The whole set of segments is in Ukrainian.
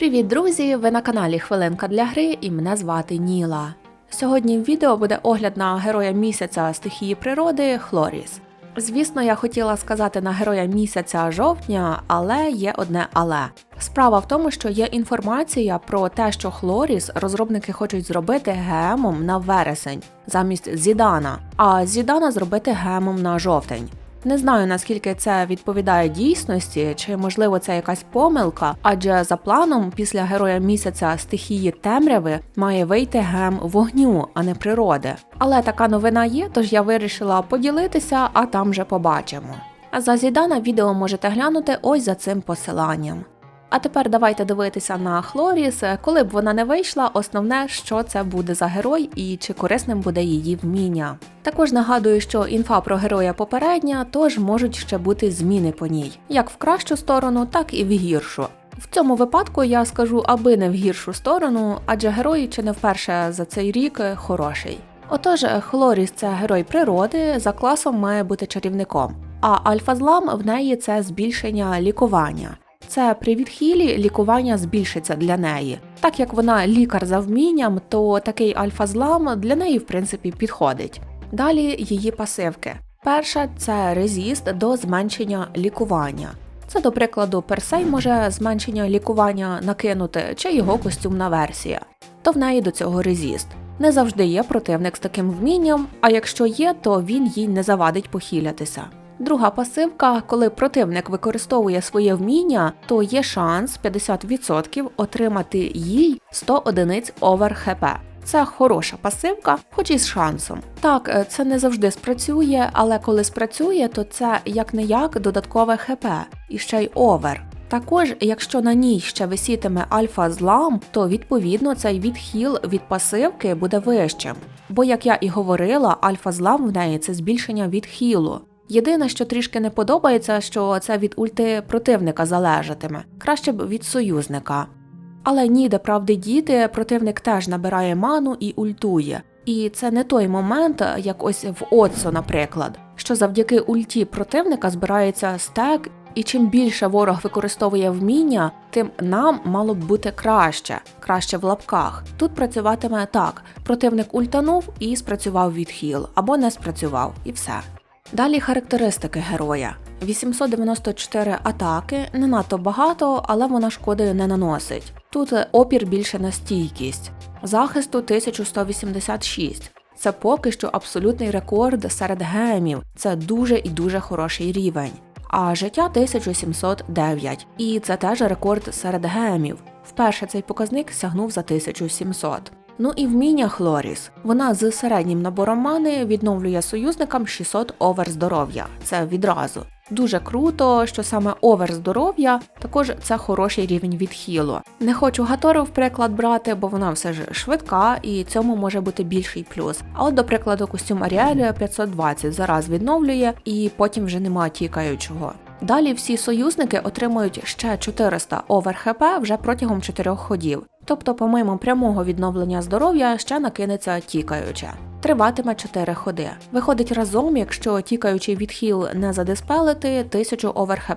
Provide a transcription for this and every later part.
Привіт, друзі! Ви на каналі Хвилинка для гри і мене звати Ніла. Сьогодні в відео буде огляд на героя місяця стихії природи Хлоріс. Звісно, я хотіла сказати на героя місяця жовтня, але є одне але. Справа в тому, що є інформація про те, що Хлоріс розробники хочуть зробити гемом на вересень замість Зідана, а Зідана зробити гемом на жовтень. Не знаю наскільки це відповідає дійсності, чи можливо це якась помилка, адже за планом після героя місяця стихії темряви має вийти гем вогню, а не природи. Але така новина є, тож я вирішила поділитися, а там вже побачимо. А за Зідана відео можете глянути ось за цим посиланням. А тепер давайте дивитися на Хлоріс. Коли б вона не вийшла, основне, що це буде за герой і чи корисним буде її вміння. Також нагадую, що інфа про героя попередня, тож можуть ще бути зміни по ній, як в кращу сторону, так і в гіршу. В цьому випадку я скажу, аби не в гіршу сторону, адже герой чи не вперше за цей рік хороший. Отож, Хлоріс це герой природи, за класом має бути чарівником, а альфа-злам в неї це збільшення лікування. Це при відхилі лікування збільшиться для неї. Так як вона лікар за вмінням, то такий альфа-злам для неї в принципі підходить. Далі її пасивки. Перша це резіст до зменшення лікування. Це, до прикладу, персей може зменшення лікування накинути чи його костюмна версія, то в неї до цього резіст. Не завжди є противник з таким вмінням, а якщо є, то він їй не завадить похилятися. Друга пасивка, коли противник використовує своє вміння, то є шанс 50% отримати їй 100 одиниць овер ХП. Це хороша пасивка, хоч і з шансом. Так, е, це не завжди спрацює, але коли спрацює, то це як не як додаткове ХП і ще й овер. Також, якщо на ній ще висітиме альфа злам, то відповідно цей відхіл від пасивки буде вищим. Бо, як я і говорила, альфа злам в неї це збільшення відхилу. Єдине, що трішки не подобається, що це від ульти противника залежатиме, краще б від союзника. Але ніде правди діти, противник теж набирає ману і ультує. І це не той момент, як ось в Оцо, наприклад, що завдяки ульті противника збирається стек, і чим більше ворог використовує вміння, тим нам мало б бути краще, краще в лапках. Тут працюватиме так: противник ультанув і спрацював відхіл, або не спрацював, і все. Далі характеристики героя. 894 атаки, не надто багато, але вона шкоди не наносить. Тут опір більше на стійкість. Захисту 1186. Це поки що абсолютний рекорд серед гемів. Це дуже і дуже хороший рівень. А життя 1709. І це теж рекорд серед гемів. Вперше цей показник сягнув за 1700. Ну і вміння Хлоріс. Вона з середнім набором мани відновлює союзникам 600 овер здоров'я. Це відразу. Дуже круто, що саме овер здоров'я також це хороший рівень відхилу. Не хочу Гатору в приклад брати, бо вона все ж швидка і цьому може бути більший плюс. А от, до прикладу, костюм Аріелі 520 зараз відновлює і потім вже немає тікаючого. Далі всі союзники отримують ще 400 овер вже протягом 4 ходів. Тобто, помимо прямого відновлення здоров'я ще накинеться тікаюче. Триватиме 4 ходи. Виходить разом, якщо тікаючий відхил не задиспелити 1000 овер.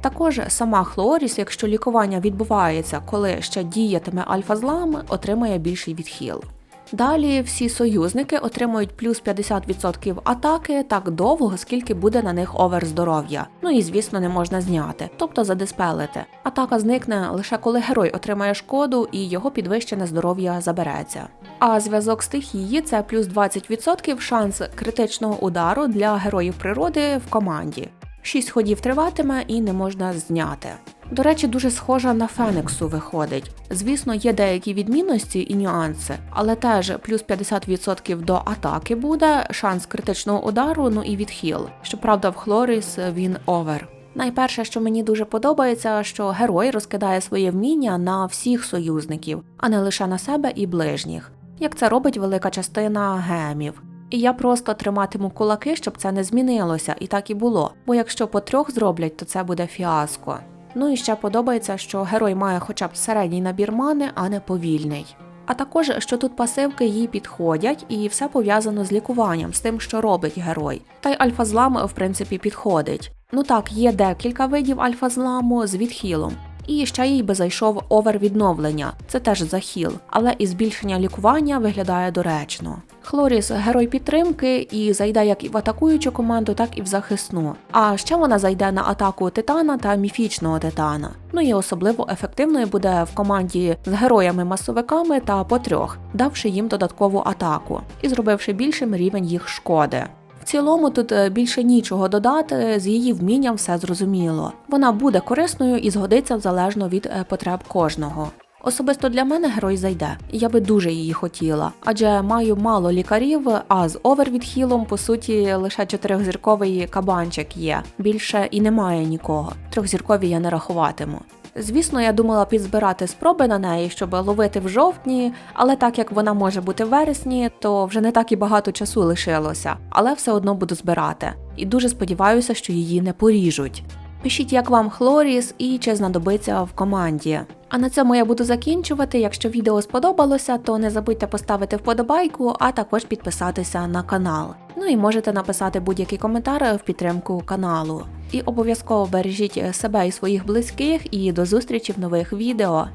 Також сама Хлоріс, якщо лікування відбувається, коли ще діятиме альфа-злам, отримає більший відхил. Далі всі союзники отримують плюс 50% атаки так довго, скільки буде на них овер здоров'я. Ну і звісно, не можна зняти, тобто задиспелити. Атака зникне лише коли герой отримає шкоду і його підвищене здоров'я забереться. А зв'язок стихії це плюс 20% шанс критичного удару для героїв природи в команді. 6 ходів триватиме і не можна зняти. До речі, дуже схожа на Фенексу виходить. Звісно, є деякі відмінності і нюанси, але теж плюс 50% до атаки буде, шанс критичного удару, ну і відхил. Щоправда, в Хлоріс він овер. Найперше, що мені дуже подобається, що герой розкидає своє вміння на всіх союзників, а не лише на себе і ближніх, як це робить велика частина гемів. І я просто триматиму кулаки, щоб це не змінилося, і так і було. Бо якщо по трьох зроблять, то це буде фіаско. Ну і ще подобається, що герой має хоча б середній набір мани, а не повільний. А також, що тут пасивки їй підходять, і все пов'язано з лікуванням, з тим, що робить герой. Та й альфа-злам, в принципі, підходить. Ну так, є декілька видів альфа-зламу з відхилом. І ще їй би зайшов овер відновлення. Це теж захіл, але і збільшення лікування виглядає доречно. Хлоріс герой підтримки і зайде як і в атакуючу команду, так і в захисну. А ще вона зайде на атаку титана та міфічного титана. Ну і особливо ефективною буде в команді з героями-масовиками та по трьох, давши їм додаткову атаку і зробивши більшим рівень їх шкоди. Цілому тут е, більше нічого додати, з її вмінням все зрозуміло. Вона буде корисною і згодиться залежно від е, потреб кожного. Особисто для мене герой зайде, я би дуже її хотіла, адже маю мало лікарів, а з овервідхілом, по суті, лише чотирьохзірковий кабанчик є. Більше і немає нікого. Трьохзіркові я не рахуватиму. Звісно, я думала підзбирати спроби на неї, щоб ловити в жовтні, але так як вона може бути в вересні, то вже не так і багато часу лишилося, але все одно буду збирати. І дуже сподіваюся, що її не поріжуть. Пишіть, як вам Хлоріс і чи знадобиться в команді. А на цьому я буду закінчувати. Якщо відео сподобалося, то не забудьте поставити вподобайку, а також підписатися на канал. Ну і можете написати будь-який коментар в підтримку каналу. І обов'язково бережіть себе і своїх близьких, і до зустрічі в нових відео.